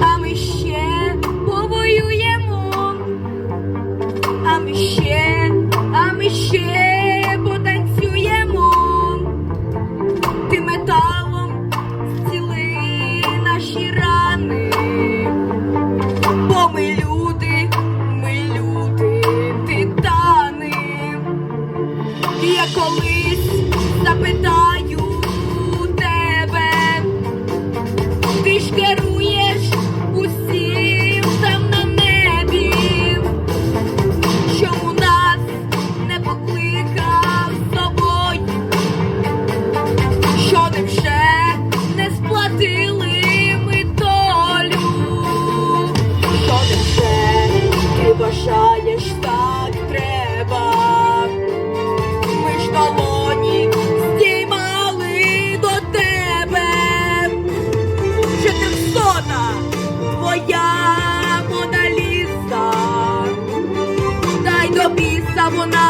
А ми ще повоюємо, а ми ще. Я колись запитаю тебе, ти ж керуєш усім там на небі, чому нас не покликав з собою, що ти вже не сплатили ми долю, що ти вже бажаєш. someone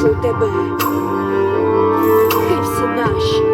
прошу тебе, всі наші.